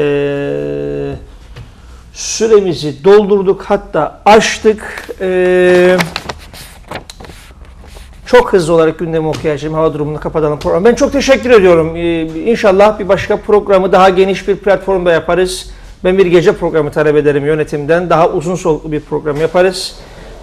Ee, süremizi doldurduk hatta aştık. Ee, çok hızlı olarak gündemi okuyacağım. Hava durumunu kapatalım programı. Ben çok teşekkür ediyorum. Ee, inşallah bir başka programı daha geniş bir platformda yaparız. Ben bir gece programı talep ederim yönetimden. Daha uzun soluklu bir program yaparız.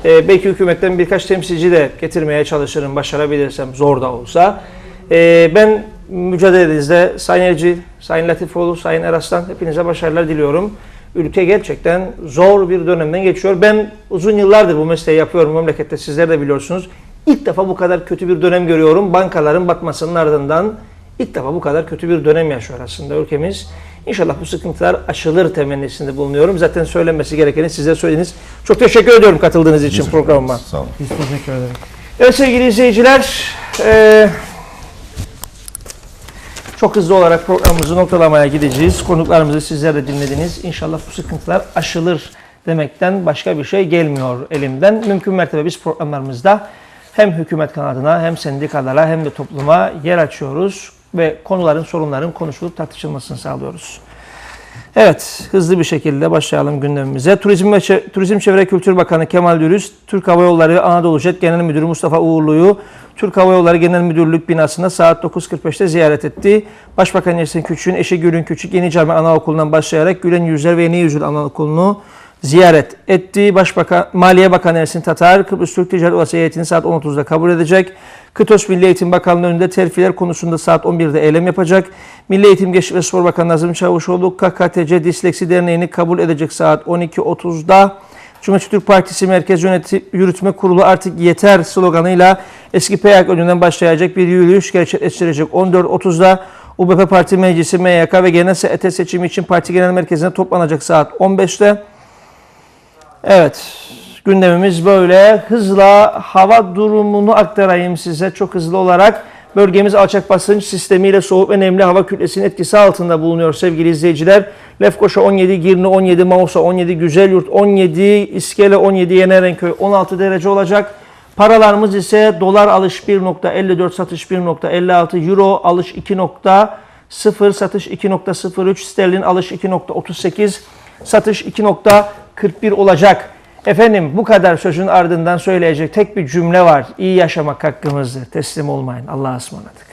Ee, belki hükümetten birkaç temsilci de getirmeye çalışırım başarabilirsem zor da olsa. Ee, ben mücadelenizde Sayın Ercil, Sayın Latifoğlu, Sayın Eraslan hepinize başarılar diliyorum. Ülke gerçekten zor bir dönemden geçiyor. Ben uzun yıllardır bu mesleği yapıyorum memlekette sizler de biliyorsunuz. İlk defa bu kadar kötü bir dönem görüyorum. Bankaların batmasının ardından ilk defa bu kadar kötü bir dönem yaşıyor aslında ülkemiz. İnşallah bu sıkıntılar aşılır temennisinde bulunuyorum. Zaten söylenmesi gerekeni size söylediniz. Çok teşekkür ediyorum katıldığınız için programıma. Sağ olun. Biz teşekkür ederiz. Evet sevgili izleyiciler, eee, çok hızlı olarak programımızı noktalamaya gideceğiz. Konuklarımızı sizler de dinlediniz. İnşallah bu sıkıntılar aşılır demekten başka bir şey gelmiyor elimden. Mümkün mertebe biz programlarımızda hem hükümet kanadına hem sendikalara hem de topluma yer açıyoruz ve konuların, sorunların konuşulup tartışılmasını sağlıyoruz. Evet, hızlı bir şekilde başlayalım gündemimize. Turizm ve Çe- Turizm Çevre Kültür Bakanı Kemal Dürüst, Türk Hava Yolları Anadolu Jet Genel Müdürü Mustafa Uğurlu'yu Türk Hava Yolları Genel Müdürlük binasında saat 9.45'te ziyaret etti. Başbakan Ersin Küçük'ün eşi Gülün Küçük Yeni Cami Anaokulu'ndan başlayarak Gülen Yüzler ve Yeni Yüzül Anaokulu'nu ziyaret etti. Başbakan Maliye Bakanı Ersin Tatar, Kıbrıs Türk Ticaret Odası heyetini saat 10.30'da kabul edecek. Kıtos Milli Eğitim Bakanlığı önünde terfiler konusunda saat 11'de eylem yapacak. Milli Eğitim Gençlik ve Spor Bakanı Nazım Çavuşoğlu KKTC Disleksi Derneği'ni kabul edecek saat 12.30'da. Cumhuriyet Türk Partisi Merkez Yönetim Yürütme Kurulu artık yeter sloganıyla eski PYK önünden başlayacak bir yürüyüş gerçekleştirecek 14.30'da. UBP Parti Meclisi MYK ve genel ET seçimi için parti genel merkezine toplanacak saat 15'te. Evet, gündemimiz böyle. Hızla hava durumunu aktarayım size çok hızlı olarak. Bölgemiz alçak basınç sistemiyle soğuk ve nemli hava kütlesinin etkisi altında bulunuyor sevgili izleyiciler. Lefkoşa 17, Girne 17, Mausa 17, Güzelyurt 17, İskele 17, Yenerenköy 16 derece olacak. Paralarımız ise dolar alış 1.54, satış 1.56, euro alış 2.0, satış 2.03, sterlin alış 2.38, satış 2.41 olacak. Efendim bu kadar sözün ardından söyleyecek tek bir cümle var. İyi yaşamak hakkımızdır. Teslim olmayın. Allah'a ısmarladık.